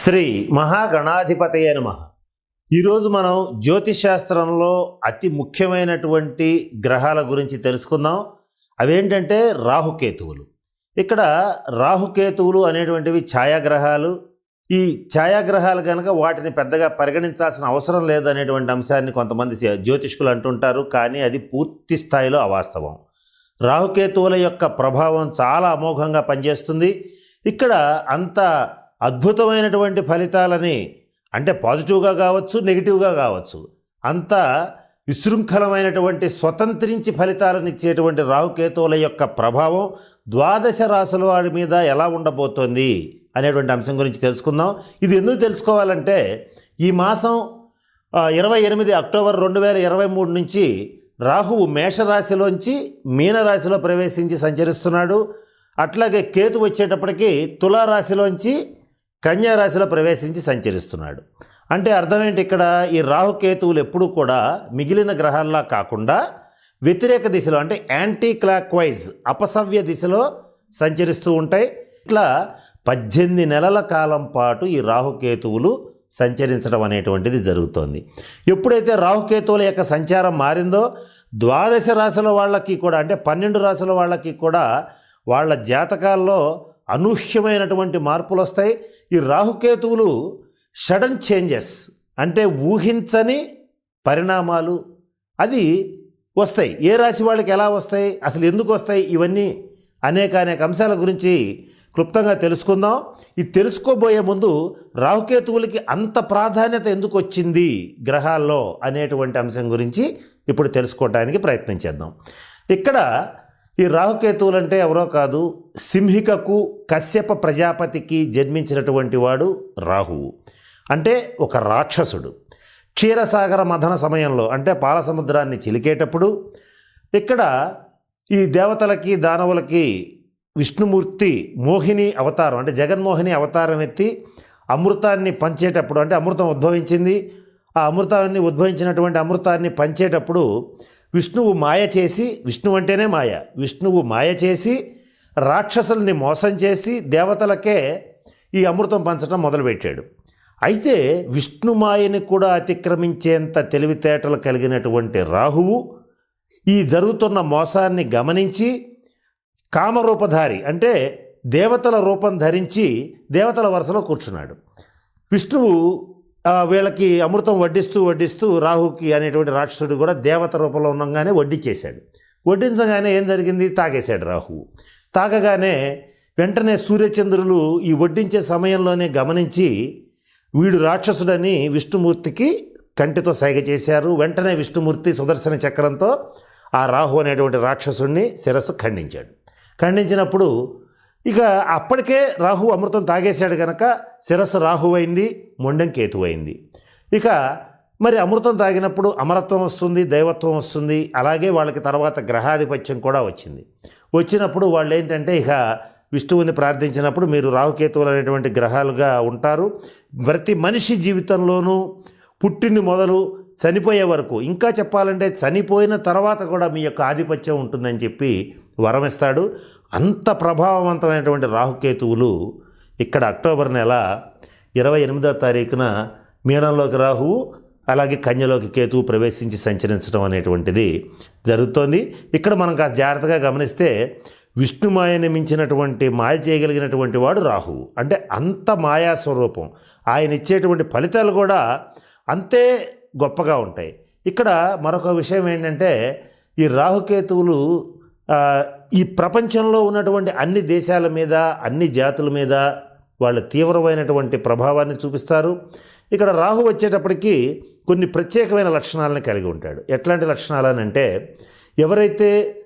శ్రీ మహాగణాధిపతయ నమ. ఈరోజు మనం జ్యోతిష్ శాస్త్రంలో అతి ముఖ్యమైనటువంటి గ్రహాల గురించి తెలుసుకుందాం. అవేంటంటే రాహుకేతువులు. ఇక్కడ రాహుకేతువులు అనేటువంటివి ఛాయాగ్రహాలు. ఈ ఛాయాగ్రహాలు కనుక వాటిని పెద్దగా పరిగణించాల్సిన అవసరం లేదు అనేటువంటి అంశాన్ని కొంతమంది జ్యోతిష్కులు అంటుంటారు. కానీ అది పూర్తి స్థాయిలో అవాస్తవం. రాహుకేతువుల యొక్క ప్రభావం చాలా అమోఘంగా పనిచేస్తుంది. ఇక్కడ అంత అద్భుతమైనటువంటి ఫలితాలని అంటే పాజిటివ్గా కావచ్చు నెగిటివ్గా కావచ్చు అంత విశృంఖలమైనటువంటి స్వతంత్రించి ఫలితాలను ఇచ్చేటువంటి రాహుకేతువుల యొక్క ప్రభావం ద్వాదశ రాశుల వాడి మీద ఎలా ఉండబోతోంది అనేటువంటి అంశం గురించి తెలుసుకుందాం. ఇది ఎందుకు తెలుసుకోవాలంటే ఈ మాసం ఇరవై ఎనిమిది అక్టోబర్ రెండు వేల ఇరవై మూడు నుంచి రాహువు మేషరాశిలోంచి మీనరాశిలో ప్రవేశించి సంచరిస్తున్నాడు. అట్లాగే కేతు వచ్చేటప్పటికి తులారాశిలోంచి కన్యారాశిలో ప్రవేశించి సంచరిస్తున్నాడు. అంటే అర్థం ఏంటి ఇక్కడ? ఈ రాహుకేతువులు ఎప్పుడూ కూడా మిగిలిన గ్రహాల్లా కాకుండా వ్యతిరేక దిశలో అంటే యాంటీ క్లాక్ వైజ్ అపసవ్య దిశలో సంచరిస్తూ ఉంటాయి. ఇట్లా పద్దెనిమిది నెలల కాలం పాటు ఈ రాహుకేతువులు సంచరించడం అనేటువంటిది జరుగుతోంది. ఎప్పుడైతే రాహుకేతువుల యొక్క సంచారం మారిందో ద్వాదశ రాశుల వాళ్ళకి కూడా అంటే పన్నెండు రాశుల వాళ్ళకి కూడా వాళ్ళ జాతకాల్లో అనూహ్యమైనటువంటి మార్పులు వస్తాయి ఈ రాహుకేతువులు సడన్ చేంజెస్ అంటే ఊహించని పరిణామాలు. అది వస్తాయి. ఏ రాశి వాళ్ళకి ఎలా వస్తాయి? అసలు ఎందుకు వస్తాయి? ఇవన్నీ అనేక అనేక అంశాల గురించి క్లుప్తంగా తెలుసుకుందాం. ఇది తెలుసుకోబోయే ముందు రాహుకేతువులకి అంత ప్రాధాన్యత ఎందుకు వచ్చింది గ్రహాల్లో అనేటువంటి అంశం గురించి ఇప్పుడు తెలుసుకోవడానికి ప్రయత్నం చేద్దాం. ఇక్కడ ఈ రాహుకేతువులు అంటే ఎవరో కాదు సింహికకు కశ్యప ప్రజాపతికి జన్మించినటువంటి వాడు రాహువు అంటే ఒక రాక్షసుడు. క్షీరసాగర మథన సమయంలో అంటే పాలసముద్రాన్ని చిలికేటప్పుడు ఇక్కడ ఈ దేవతలకి దానవులకి విష్ణుమూర్తి మోహిని అవతారం అంటే జగన్మోహిని అవతారం ఎత్తి అమృతాన్ని పంచేటప్పుడు అంటే అమృతం ఉద్భవించింది. ఆ అమృతాన్ని ఉద్భవించినటువంటి అమృతాన్ని పంచేటప్పుడు విష్ణువు మాయ చేసి విష్ణువు అంటేనే మాయ. విష్ణువు మాయ చేసి రాక్షసుల్ని మోసం చేసి దేవతలకే ఈ అమృతం పంచడం మొదలుపెట్టాడు. అయితే విష్ణుమాయని కూడా అతిక్రమించేంత తెలివితేటలు కలిగినటువంటి రాహువు ఈ జరుగుతున్న మోసాన్ని గమనించి కామరూపధారి అంటే దేవతల రూపం ధరించి దేవతల వరుసలో కూర్చున్నాడు. విష్ణువు వీళ్ళకి అమృతం వడ్డిస్తూ వడ్డిస్తూ రాహుకి అనేటువంటి రాక్షసుడు కూడా దేవత రూపంలో ఉండగానే వడ్డించేశాడు వడ్డించగానే ఏం జరిగింది? తాగేశాడు రాహువు తాగగానే వెంటనే సూర్యచంద్రులు ఈ వడ్డించే సమయంలోనే గమనించి వీడు రాక్షసుడని విష్ణుమూర్తికి కంటితో సైగ చేశారు. వెంటనే విష్ణుమూర్తి సుదర్శన చక్రంతో ఆ రాహు అనేటువంటి రాక్షసుడిని శిరస్సు ఖండించాడు. ఖండించినప్పుడు ఇక అప్పటికే రాహు అమృతం తాగేశాడు కనుక శిరస్సు రాహువైంది మొండెం కేతు అయింది ఇక మరి అమృతం తాగినప్పుడు అమరత్వం వస్తుంది దైవత్వం వస్తుంది అలాగే వాళ్ళకి తర్వాత గ్రహాధిపత్యం కూడా వచ్చింది. వచ్చినప్పుడు వాళ్ళు ఏంటంటే ఇక విష్ణువుని ప్రార్థించినప్పుడు మీరు రాహుకేతువులు అనేటువంటి గ్రహాలుగా ఉంటారు. ప్రతి మనిషి జీవితంలోనూ పుట్టింది మొదలు చనిపోయే వరకు ఇంకా చెప్పాలంటే చనిపోయిన తర్వాత కూడా మీ యొక్క ఆధిపత్యం ఉంటుందని చెప్పి వరమిస్తాడు. అంత ప్రభావవంతమైనటువంటి రాహుకేతువులు ఇక్కడ అక్టోబర్ నెల ఇరవై ఎనిమిదో తారీఖున మీనంలోకి రాహువు అలాగే కన్యలోకి కేతువు ప్రవేశించి సంచరించడం అనేటువంటిది జరుగుతోంది. ఇక్కడ మనం కాస్త జాగ్రత్తగా గమనిస్తే విష్ణుమాయని మించినటువంటి మాయ చేయగలిగినటువంటి వాడు రాహువు అంటే అంత మాయా స్వరూపం. ఆయన ఇచ్చేటువంటి ఫలితాలు కూడా అంతే గొప్పగా ఉంటాయి. ఇక్కడ మరొక విషయం ఏంటంటే ఈ రాహుకేతువులు ఈ ప్రపంచంలో ఉన్నటువంటి అన్ని దేశాల మీద అన్ని జాతుల మీద వాళ్ళ తీవ్రమైనటువంటి ప్రభావాన్ని చూపిస్తారు. ఇక్కడ రాహు వచ్చేటప్పటికి కొన్ని ప్రత్యేకమైన లక్షణాలను కలిగి ఉంటాడు. ఎట్లాంటి లక్షణాలు అని అంటే ఎవరైతే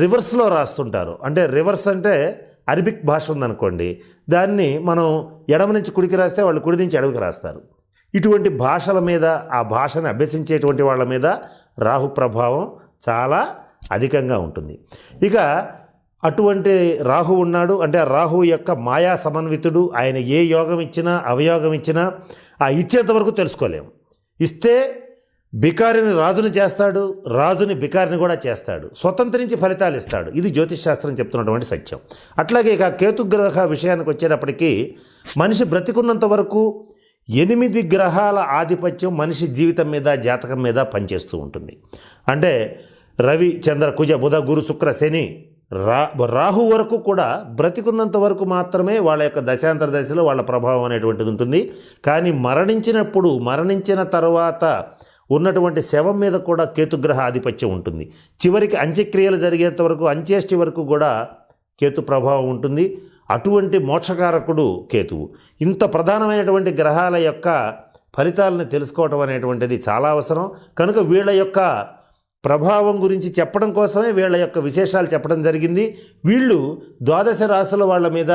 రివర్స్లో రాస్తుంటారో అంటే రివర్స్ అంటే అరబిక్ భాష ఉందనుకోండి దాన్ని మనం ఎడమ నుంచి కుడికి రాస్తే వాళ్ళు కుడి నుంచి ఎడమకి రాస్తారు. ఇటువంటి భాషల మీద ఆ భాషను అభ్యసించేటువంటి వాళ్ళ మీద రాహు ప్రభావం చాలా అధికంగా ఉంటుంది. ఇక అటువంటి రాహు ఉన్నాడు. అంటే ఆ రాహు యొక్క మాయా సమన్వితుడు. ఆయన ఏ యోగం ఇచ్చినా అవయోగం ఇచ్చినా ఆ ఇచ్చేంత వరకు తెలుసుకోలేము. ఇస్తే బికారిని రాజుని చేస్తాడు. రాజుని బికారిని కూడా చేస్తాడు. స్వతంత్రించి ఫలితాలు ఇస్తాడు. ఇది జ్యోతిష్ శాస్త్రం చెప్తున్నటువంటి సత్యం. అట్లాగే ఇక కేతుగ్రహ విషయానికి వచ్చేటప్పటికీ మనిషి బ్రతికున్నంత వరకు ఎనిమిది గ్రహాల ఆధిపత్యం మనిషి జీవితం మీద జాతకం మీద పనిచేస్తూ ఉంటుంది. అంటే రవి చంద్ర కుజ బుధ గురు శుక్ర శని రా రాహు వరకు కూడా బ్రతికున్నంత వరకు మాత్రమే వాళ్ళ యొక్క దశాంతర దశలో వాళ్ళ ప్రభావం అనేటువంటిది ఉంటుంది. కానీ మరణించినప్పుడు మరణించిన తర్వాత ఉన్నటువంటి శవం మీద కూడా కేతుగ్రహ ఆధిపత్యం ఉంటుంది. చివరికి అంత్యక్రియలు జరిగేంత వరకు అంత్యేష్టి వరకు కూడా కేతు ప్రభావం ఉంటుంది. అటువంటి మోక్షకారకుడు కేతువు. ఇంత ప్రధానమైనటువంటి గ్రహాల యొక్క ఫలితాలను తెలుసుకోవటం అనేటువంటిది చాలా అవసరం. కనుక వీళ్ళ యొక్క ప్రభావం గురించి చెప్పడం కోసమే వీళ్ళ యొక్క విశేషాలు చెప్పడం జరిగింది. వీళ్ళు ద్వాదశ రాశుల వాళ్ళ మీద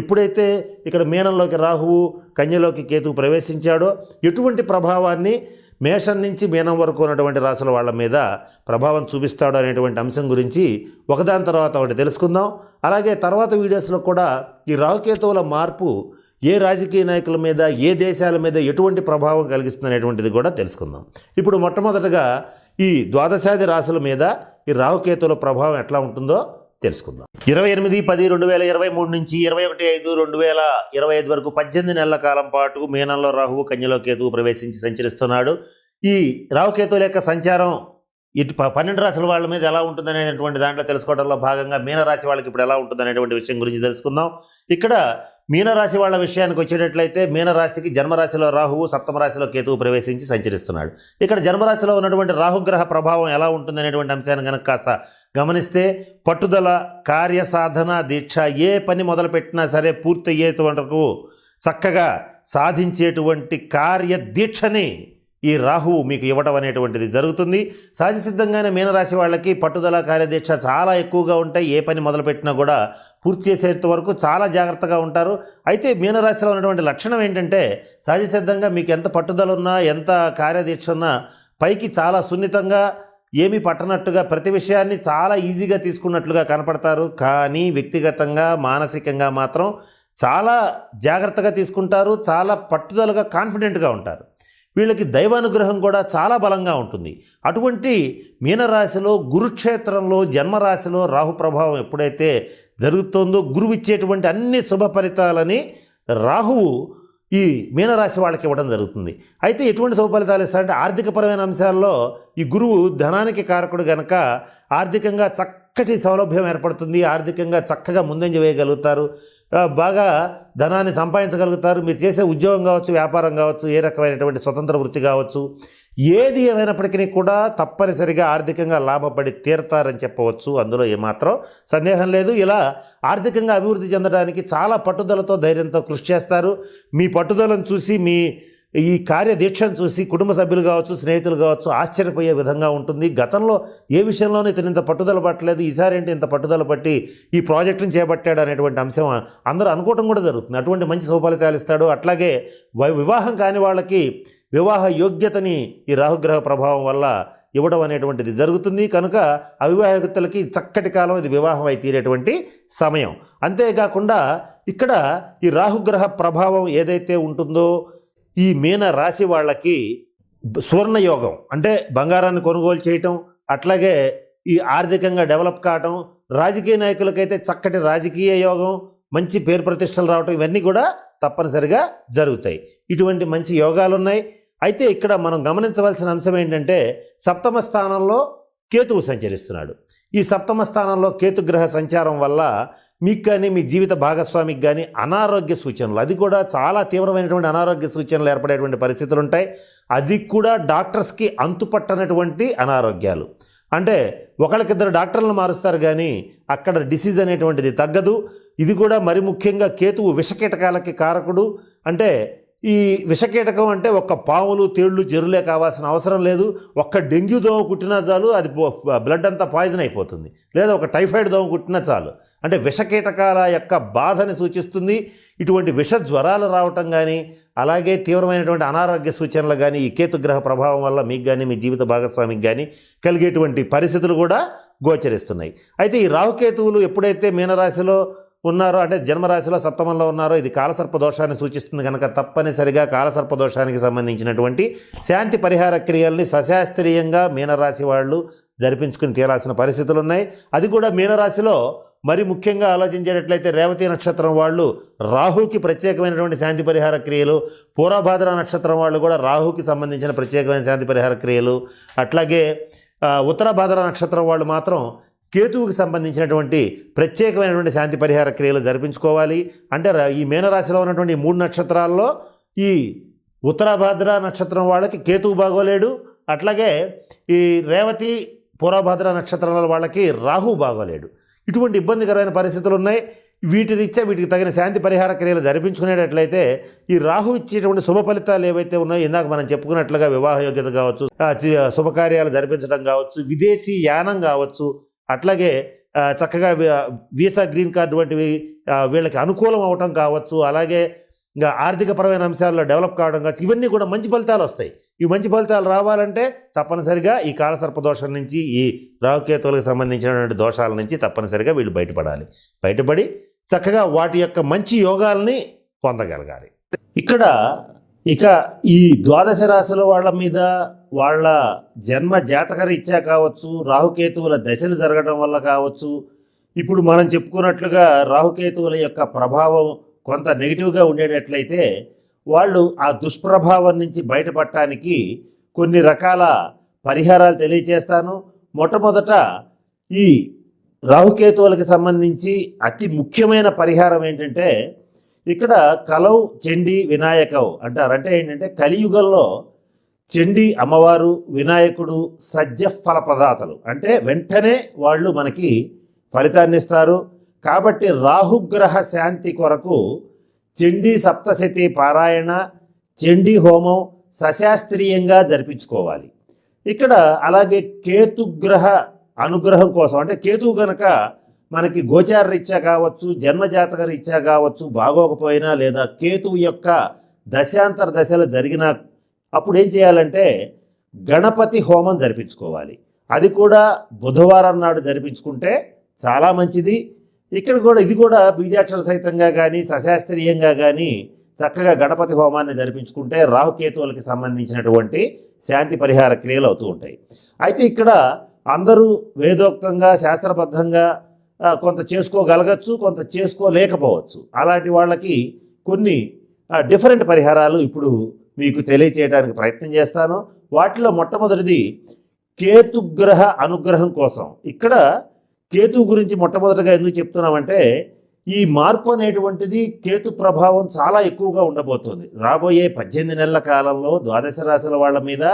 ఎప్పుడైతే ఇక్కడ మీనంలోకి రాహువు కన్యలోకి కేతువు ప్రవేశించాడో ఎటువంటి ప్రభావాన్ని మేషం నుంచి మీనం వరకు ఉన్నటువంటి రాశుల వాళ్ళ మీద ప్రభావం చూపిస్తాడు అనేటువంటి అంశం గురించి ఒకదాని తర్వాత ఒకటి తెలుసుకుందాం. అలాగే తర్వాత వీడియోస్లో కూడా ఈ రాహుకేతువుల మార్పు ఏ రాజకీయ నాయకుల మీద ఏ దేశాల మీద ఎటువంటి ప్రభావం కలిగిస్తుంది అనేటువంటిది కూడా తెలుసుకుందాం. ఇప్పుడు మొట్టమొదటగా ఈ ద్వాదశాది రాశుల మీద ఈ రాహుకేతుల ప్రభావం ఎట్లా ఉంటుందో తెలుసుకుందాం. ఇరవై ఎనిమిది పది రెండు వేల ఇరవై మూడు నుంచి ఇరవై ఒకటి ఐదు రెండు వేల ఇరవై ఐదు వరకు పద్దెనిమిది నెలల కాలం పాటు మీనంలో రాహువు కన్యలో కేతువు ప్రవేశించి సంచరిస్తున్నాడు. ఈ రాహుకేతువుల యొక్క సంచారం ఇటు ప- పన్నెండు రాశుల వాళ్ళ మీద ఎలా ఉంటుంది అనేటువంటి దాంట్లో తెలుసుకోవడంలో భాగంగా మీనరాశి వాళ్ళకి ఇప్పుడు ఎలా ఉంటుంది అనేటువంటి విషయం గురించి తెలుసుకుందాం. ఇక్కడ మీనరాశి వాళ్ళ విషయానికి వచ్చేటట్లయితే మీనరాశికి జన్మరాశిలో రాహువు సప్తమ రాశిలో కేతువు ప్రవేశించి సంచరిస్తున్నాడు. ఇక్కడ జన్మరాశిలో ఉన్నటువంటి రాహుగ్రహ ప్రభావం ఎలా ఉంటుంది అనేటువంటి అంశాన్ని కనుక కాస్త గమనిస్తే పట్టుదల కార్యసాధన దీక్ష ఏ పని మొదలుపెట్టినా సరే పూర్తి వరకు చక్కగా సాధించేటువంటి కార్య దీక్షని ఈ రాహువు మీకు ఇవ్వటం అనేటువంటిది జరుగుతుంది. సహజ సిద్ధంగానే మీనరాశి వాళ్ళకి పట్టుదల కార్యదీక్ష చాలా ఎక్కువగా ఉంటాయి. ఏ పని మొదలుపెట్టినా కూడా పూర్తి చేసేంత వరకు చాలా జాగ్రత్తగా ఉంటారు. అయితే మీనరాశిలో ఉన్నటువంటి లక్షణం ఏంటంటే సహజసిద్ధంగా మీకు ఎంత పట్టుదల ఉన్నా ఎంత కార్యదీక్ష ఉన్నా పైకి చాలా సున్నితంగా ఏమీ పట్టనట్టుగా ప్రతి విషయాన్ని చాలా ఈజీగా తీసుకున్నట్లుగా కనపడతారు. కానీ వ్యక్తిగతంగా మానసికంగా మాత్రం చాలా జాగ్రత్తగా తీసుకుంటారు. చాలా పట్టుదలగా కాన్ఫిడెంట్గా ఉంటారు. వీళ్ళకి దైవానుగ్రహం కూడా చాలా బలంగా ఉంటుంది. అటువంటి మీనరాశిలో గురుక్షేత్రంలో జన్మరాశిలో రాహు ప్రభావం ఎప్పుడైతే జరుగుతోందో గురువు ఇచ్చేటువంటి అన్ని శుభ ఫలితాలని రాహువు ఈ మీనరాశి వాళ్ళకి ఇవ్వడం జరుగుతుంది. అయితే ఎటువంటి శుభ ఫలితాలు ఇస్తారంటే ఆర్థికపరమైన అంశాల్లో ఈ గురువు ధనానికి కారకుడు గనక ఆర్థికంగా చక్కటి సౌలభ్యం ఏర్పడుతుంది. ఆర్థికంగా చక్కగా ముందంజ వేయగలుగుతారు. బాగా ధనాన్ని సంపాదించగలుగుతారు. మీరు చేసే ఉద్యోగం కావచ్చు వ్యాపారం కావచ్చు ఏ రకమైనటువంటి స్వతంత్ర వృత్తి కావచ్చు ఏది ఏమైనప్పటికీ కూడా తప్పనిసరిగా ఆర్థికంగా లాభపడి తీరతారని చెప్పవచ్చు. అందులో ఏమాత్రం సందేహం లేదు. ఇలా ఆర్థికంగా అభివృద్ధి చెందడానికి చాలా పట్టుదలతో ధైర్యంతో కృషి చేస్తారు. మీ పట్టుదలను చూసి మీ ఈ కార్యదీక్షను చూసి కుటుంబ సభ్యులు కావచ్చు స్నేహితులు కావచ్చు ఆశ్చర్యపోయే విధంగా ఉంటుంది. గతంలో ఏ విషయంలోనూ ఇతను ఇంత పట్టుదల పట్టలేదు. ఈసారి ఏంటి ఇంత పట్టుదల పట్టి ఈ ప్రాజెక్టును చేపట్టాడు అనేటువంటి అంశం అందరూ అనుకోవటం కూడా జరుగుతుంది. అటువంటి మంచి సుఫలితాలు ఇస్తాడు. అట్లాగే వై- వివాహం కాని వాళ్ళకి వివాహ యోగ్యతని ఈ రాహుగ్రహ ప్రభావం వల్ల ఇవ్వడం అనేటువంటిది జరుగుతుంది. కనుక అవివాహితులకి చక్కటి కాలం ఇది వివాహం అయి తీరేటువంటి సమయం. అంతేకాకుండా ఇక్కడ ఈ రాహుగ్రహ ప్రభావం ఏదైతే ఉంటుందో ఈ మీన రాశి వాళ్ళకి సువర్ణయోగం అంటే బంగారాన్ని కొనుగోలు చేయటం అట్లాగే ఈ ఆర్థికంగా డెవలప్ కావటం రాజకీయ నాయకులకైతే చక్కటి రాజకీయ యోగం మంచి పేరు ప్రతిష్టలు రావటం ఇవన్నీ కూడా తప్పనిసరిగా జరుగుతాయి. ఇటువంటి మంచి యోగాలు ఉన్నాయి అయితే ఇక్కడ మనం గమనించవలసిన అంశం ఏంటంటే సప్తమ స్థానంలో కేతువు సంచరిస్తున్నాడు. ఈ సప్తమ స్థానంలో కేతుగ్రహ సంచారం వల్ల మీకు కానీ మీ జీవిత భాగస్వామికి కానీ అనారోగ్య సూచనలు. అది కూడా చాలా తీవ్రమైనటువంటి అనారోగ్య సూచనలు ఏర్పడేటువంటి పరిస్థితులు ఉంటాయి. అది కూడా డాక్టర్స్కి అంతుపట్టనటువంటి అనారోగ్యాలు. అంటే ఒకళ్ళకిద్దరు డాక్టర్లను మారుస్తారు కానీ అక్కడ డిసీజ్ అనేటువంటిది తగ్గదు. ఇది కూడా మరి ముఖ్యంగా కేతువు విషకీటకాలకి కారకుడు. అంటే ఈ విషకీటకం అంటే ఒక్క పాములు తేళ్ళు జరులే కావాల్సిన అవసరం లేదు. ఒక్క డెంగ్యూ దోమ కుట్టినా చాలు అది బ్లడ్ అంతా పాయిజన్ అయిపోతుంది. లేదా ఒక టైఫాయిడ్ దోమ కుట్టినా చాలు. అంటే విషకీటకాల యొక్క బాధని సూచిస్తుంది. ఇటువంటి విష జ్వరాలు రావటం కానీ అలాగే తీవ్రమైనటువంటి అనారోగ్య సూచనలు కానీ ఈ కేతుగ్రహ ప్రభావం వల్ల మీకు కానీ మీ జీవిత భాగస్వామికి కానీ కలిగేటువంటి పరిస్థితులు కూడా గోచరిస్తున్నాయి. అయితే ఈ రాహుకేతువులు ఎప్పుడైతే మీనరాశిలో ఉన్నారో అంటే జన్మరాశిలో సప్తమంలో ఉన్నారో ఇది కాలసర్ప దోషాన్ని సూచిస్తుంది కనుక తప్పనిసరిగా కాలసర్ప దోషానికి సంబంధించినటువంటి శాంతి పరిహార క్రియల్ని సశాస్త్రీయంగా మీనరాశి వాళ్ళు జరిపించుకుని తీరాల్సిన పరిస్థితులు ఉన్నాయి. అది కూడా మీనరాశిలో మరి ముఖ్యంగా ఆలోచించేటట్లయితే రేవతి నక్షత్రం వాళ్ళు రాహుకి ప్రత్యేకమైనటువంటి శాంతి పరిహార క్రియలు పూర్వభాద్ర నక్షత్రం వాళ్ళు కూడా రాహుకి సంబంధించిన ప్రత్యేకమైన శాంతి పరిహార క్రియలు అట్లాగే ఉత్తర భాద్ర నక్షత్రం వాళ్ళు మాత్రం కేతువుకి సంబంధించినటువంటి ప్రత్యేకమైనటువంటి శాంతి పరిహార క్రియలు జరిపించుకోవాలి. అంటే ఈ మీనరాశిలో ఉన్నటువంటి మూడు నక్షత్రాల్లో ఈ ఉత్తరాభాద్ర నక్షత్రం వాళ్ళకి కేతువు బాగోలేడు అట్లాగే ఈ రేవతి పూరాభాద్ర నక్షత్రాల వాళ్ళకి రాహు బాగోలేడు. ఇటువంటి ఇబ్బందికరమైన పరిస్థితులు ఉన్నాయి వీటి రీత్యా వీటికి తగిన శాంతి పరిహార క్రియలు జరిపించుకునేటట్లయితే ఈ రాహు ఇచ్చేటువంటి శుభ ఫలితాలు ఏవైతే ఉన్నాయో ఇందాక మనం చెప్పుకున్నట్లుగా వివాహ యోగ్యత కావచ్చు శుభకార్యాలు జరిపించడం కావచ్చు విదేశీ యానం కావచ్చు అట్లాగే చక్కగా వీసా గ్రీన్ కార్డు వంటివి వీళ్ళకి అనుకూలం అవటం కావచ్చు అలాగే ఆర్థికపరమైన అంశాల్లో డెవలప్ కావడం కావచ్చు ఇవన్నీ కూడా మంచి ఫలితాలు వస్తాయి. ఈ మంచి ఫలితాలు రావాలంటే తప్పనిసరిగా ఈ కాలసర్ప దోషం నుంచి ఈ రాహుకేతువులకు సంబంధించినటువంటి దోషాల నుంచి తప్పనిసరిగా వీళ్ళు బయటపడాలి. బయటపడి చక్కగా వాటి యొక్క మంచి యోగాల్ని పొందగలగాలి. ఇక్కడ ఇక ఈ ద్వాదశ రాశుల వాళ్ళ మీద వాళ్ళ జన్మ జాతక రీత్యా కావచ్చు రాహుకేతువుల దశలు జరగడం వల్ల కావచ్చు ఇప్పుడు మనం చెప్పుకున్నట్లుగా రాహుకేతువుల యొక్క ప్రభావం కొంత నెగిటివ్గా ఉండేటట్లయితే వాళ్ళు ఆ దుష్ప్రభావం నుంచి బయటపడటానికి కొన్ని రకాల పరిహారాలు తెలియచేస్తాను. మొట్టమొదట ఈ రాహుకేతువులకు సంబంధించి అతి ముఖ్యమైన పరిహారం ఏంటంటే ఇక్కడ కలౌ చండీ వినాయకవ్ అంటారు. అంటే ఏంటంటే కలియుగంలో చెండి అమ్మవారు వినాయకుడు సజ్జ ఫల పదార్థాలు. అంటే వెంటనే వాళ్ళు మనకి ఫలితాన్ని ఇస్తారు. కాబట్టి రాహుగ్రహ శాంతి కొరకు చండీ సప్తశతి పారాయణ చండీ హోమం సశాస్త్రీయంగా జరిపించుకోవాలి. ఇక్కడ అలాగే కేతుగ్రహ అనుగ్రహం కోసం అంటే కేతువు గనక మనకి గోచార రీత్యా కావచ్చు జన్మజాతక రీత్యా కావచ్చు బాగోకపోయినా లేదా కేతువు యొక్క దశాంతర దశలు జరిగిన అప్పుడు ఏం చేయాలంటే గణపతి హోమం జరిపించుకోవాలి. అది కూడా బుధవారం నాడు జరిపించుకుంటే చాలా మంచిది. ఇక్కడ కూడా ఇది కూడా బీజాక్షర సహితంగా కానీ సశాస్త్రీయంగా కానీ చక్కగా గణపతి హోమాన్ని జరిపించుకుంటే రాహుకేతువులకి సంబంధించినటువంటి శాంతి పరిహార క్రియలు అవుతూ ఉంటాయి. అయితే ఇక్కడ అందరూ వేదోక్తంగా శాస్త్రబద్ధంగా కొంత చేసుకోగలగచ్చు కొంత చేసుకోలేకపోవచ్చు. అలాంటి వాళ్ళకి కొన్ని డిఫరెంట్ పరిహారాలు ఇప్పుడు మీకు తెలియచేయడానికి ప్రయత్నం చేస్తాను. వాటిలో మొట్టమొదటిది కేతుగ్రహ అనుగ్రహం కోసం. ఇక్కడ కేతు గురించి మొట్టమొదటిగా ఎందుకు చెప్తున్నామంటే ఈ మార్పు అనేటువంటిది కేతు ప్రభావం చాలా ఎక్కువగా ఉండబోతోంది. రాబోయే పద్దెనిమిది నెలల కాలంలో ద్వాదశ రాశుల వాళ్ళ మీద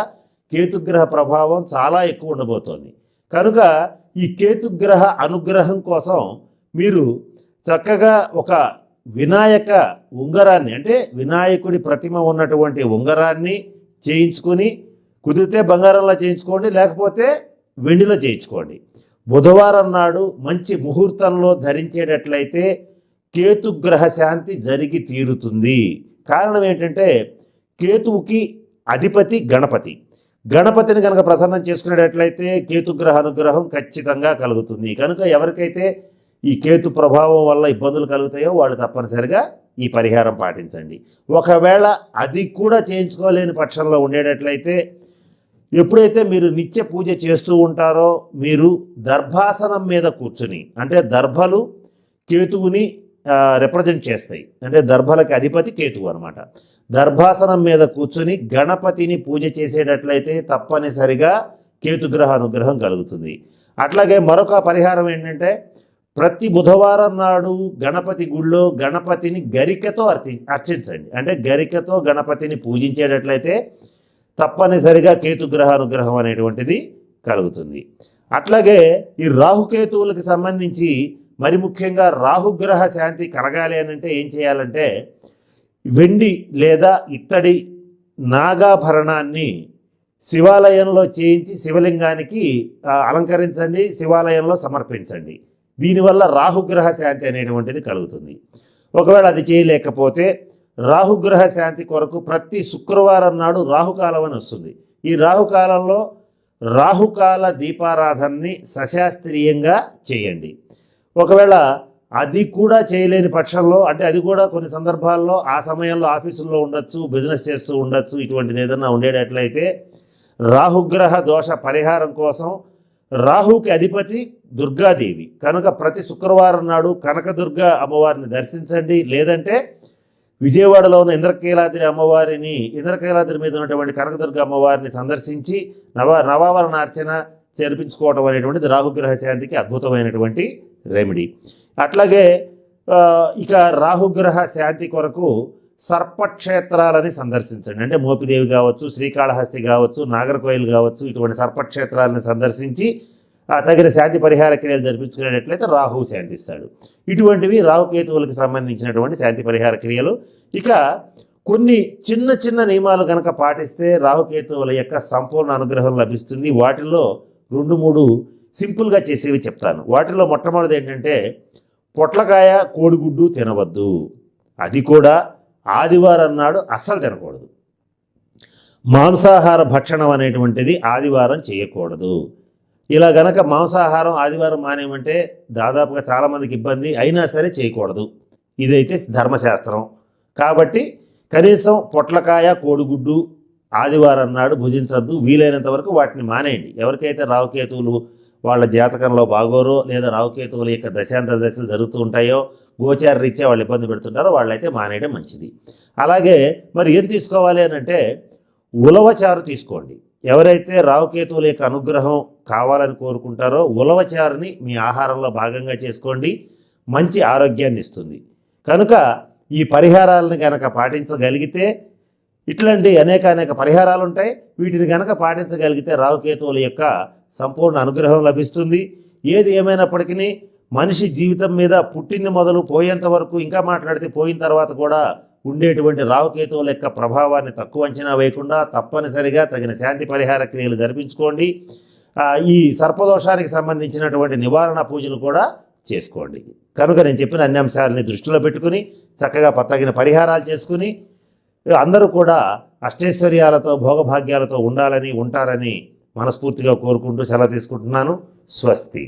కేతుగ్రహ ప్రభావం చాలా ఎక్కువ ఉండబోతోంది. కనుక ఈ కేతుగ్రహ అనుగ్రహం కోసం మీరు చక్కగా ఒక వినాయక ఉంగరాన్ని అంటే వినాయకుడి ప్రతిమ ఉన్నటువంటి ఉంగరాన్ని చేయించుకొని కుదిరితే బంగారంలో చేయించుకోండి లేకపోతే వెండిలో చేయించుకోండి. బుధవారం నాడు మంచి ముహూర్తంలో ధరించేటట్లయితే కేతుగ్రహ శాంతి జరిగి తీరుతుంది. కారణం ఏంటంటే కేతువుకి అధిపతి గణపతి. గణపతిని కనుక ప్రసన్నం చేసుకునేటట్లయితే కేతుగ్రహ అనుగ్రహం ఖచ్చితంగా కలుగుతుంది. కనుక ఎవరికైతే ఈ కేతు ప్రభావం వల్ల ఇబ్బందులు కలుగుతాయో వాళ్ళు తప్పనిసరిగా ఈ పరిహారం పాటించండి. ఒకవేళ అది కూడా చేయించుకోలేని పక్షంలో ఉండేటట్లయితే ఎప్పుడైతే మీరు నిత్య పూజ చేస్తూ ఉంటారో మీరు దర్భాసనం మీద కూర్చుని అంటే దర్భలు కేతువుని రిప్రజెంట్ చేస్తాయి. అంటే దర్భలకి అధిపతి కేతువు అనమాట దర్భాసనం మీద కూర్చుని గణపతిని పూజ చేసేటట్లయితే తప్పనిసరిగా కేతుగ్రహ అనుగ్రహం కలుగుతుంది. అట్లాగే మరొక పరిహారం ఏంటంటే ప్రతి బుధవారం నాడు గణపతి గుళ్ళో గణపతిని గరికతో అర్చి అర్చించండి. అంటే గరికతో గణపతిని పూజించేటట్లయితే తప్పనిసరిగా కేతుగ్రహ అనుగ్రహం అనేటువంటిది కలుగుతుంది. అట్లాగే ఈ రాహుకేతువులకు సంబంధించి మరి ముఖ్యంగా రాహుగ్రహ శాంతి కలగాలి అని అంటే ఏం చేయాలంటే వెండి లేదా ఇత్తడి నాగాభరణాన్ని శివాలయంలో చేయించి శివలింగానికి అలంకరించండి శివాలయంలో సమర్పించండి. దీనివల్ల రాహుగ్రహ శాంతి అనేటువంటిది కలుగుతుంది. ఒకవేళ అది చేయలేకపోతే రాహుగ్రహ శాంతి కొరకు ప్రతి శుక్రవారం నాడు రాహుకాలం అని వస్తుంది. ఈ రాహుకాలంలో రాహుకాల దీపారాధనని సశాస్త్రీయంగా చేయండి. ఒకవేళ అది కూడా చేయలేని పక్షంలో అంటే అది కూడా కొన్ని సందర్భాల్లో ఆ సమయంలో ఆఫీసుల్లో ఉండొచ్చు బిజినెస్ చేస్తూ ఉండొచ్చు ఇటువంటిది ఏదన్నా ఉండేటట్లయితే రాహుగ్రహ దోష పరిహారం కోసం రాహుకి అధిపతి దుర్గాదేవి. కనుక ప్రతి శుక్రవారం నాడు కనకదుర్గ అమ్మవారిని దర్శించండి. లేదంటే విజయవాడలో ఉన్న ఇంద్రకీలాద్రి అమ్మవారిని ఇంద్రకీలాద్రి మీద ఉన్నటువంటి కనకదుర్గ అమ్మవారిని సందర్శించి నవ నవావరణ అర్చన జరిపించుకోవటం అనేటువంటిది రాహుగ్రహ శాంతికి అద్భుతమైనటువంటి రెమెడీ అట్లాగే ఇక రాహుగ్రహ శాంతి కొరకు సర్పక్షేత్రాలని సందర్శించండి. అంటే మోపిదేవి కావచ్చు శ్రీకాళహస్తి కావచ్చు నాగర్కోయిల్ కావచ్చు ఇటువంటి సర్పక్షేత్రాలని సందర్శించి తగిన శాంతి పరిహార క్రియలు జరిపించుకునేటట్లయితే రాహువు శాంతిస్తాడు. ఇటువంటివి రాహుకేతువులకు సంబంధించినటువంటి శాంతి పరిహార క్రియలు. ఇక కొన్ని చిన్న చిన్న నియమాలు కనుక పాటిస్తే రాహుకేతువుల యొక్క సంపూర్ణ అనుగ్రహం లభిస్తుంది. వాటిల్లో రెండు మూడు సింపుల్గా చేసేవి చెప్తాను. వాటిలో మొట్టమొదటి ఏంటంటే పొట్లకాయ కోడిగుడ్డు తినవద్దు. అది కూడా ఆదివారం నాడు అస్సలు తినకూడదు. మాంసాహార భక్షణం అనేటువంటిది ఆదివారం చేయకూడదు. ఇలా గనక మాంసాహారం ఆదివారం మానేమంటే దాదాపుగా చాలామందికి ఇబ్బంది అయినా సరే చేయకూడదు. ఇదైతే ధర్మశాస్త్రం. కాబట్టి కనీసం పొట్లకాయ కోడిగుడ్డు ఆదివారం నాడు భుజించద్దు. వీలైనంత వరకు వాటిని మానేయండి. ఎవరికైతే రావుకేతువులు వాళ్ళ జాతకంలో బాగోరో లేదా రావుకేతువుల యొక్క దశాంతర దశలు జరుగుతూ ఉంటాయో గోచార రీత్యా వాళ్ళు ఇబ్బంది పెడుతుంటారో వాళ్ళైతే మానేయడం మంచిది. అలాగే మరి ఏం తీసుకోవాలి అని అంటే ఉలవచారు తీసుకోండి. ఎవరైతే రావుకేతువుల యొక్క అనుగ్రహం కావాలని కోరుకుంటారో ఉలవచారుని మీ ఆహారంలో భాగంగా చేసుకోండి. మంచి ఆరోగ్యాన్ని ఇస్తుంది. కనుక ఈ పరిహారాలను కనుక పాటించగలిగితే ఇట్లాంటి అనేక అనేక పరిహారాలు ఉంటాయి. వీటిని కనుక పాటించగలిగితే రావుకేతువుల యొక్క సంపూర్ణ అనుగ్రహం లభిస్తుంది. ఏది ఏమైనప్పటికీ మనిషి జీవితం మీద పుట్టింది మొదలు పోయేంత వరకు ఇంకా మాట్లాడితే పోయిన తర్వాత కూడా ఉండేటువంటి రావుకేతువుల యొక్క ప్రభావాన్ని తక్కువ అంచనా వేయకుండా తప్పనిసరిగా తగిన శాంతి పరిహార క్రియలు జరిపించుకోండి. ఈ సర్పదోషానికి సంబంధించినటువంటి నివారణ పూజలు కూడా చేసుకోండి. కనుక నేను చెప్పిన అన్ని అంశాలని దృష్టిలో పెట్టుకుని చక్కగా తగిన పరిహారాలు చేసుకుని అందరూ కూడా అష్టైశ్వర్యాలతో భోగభాగ్యాలతో ఉండాలని ఉంటారని మనస్ఫూర్తిగా కోరుకుంటూ సెలవు తీసుకుంటున్నాను. స్వస్తి.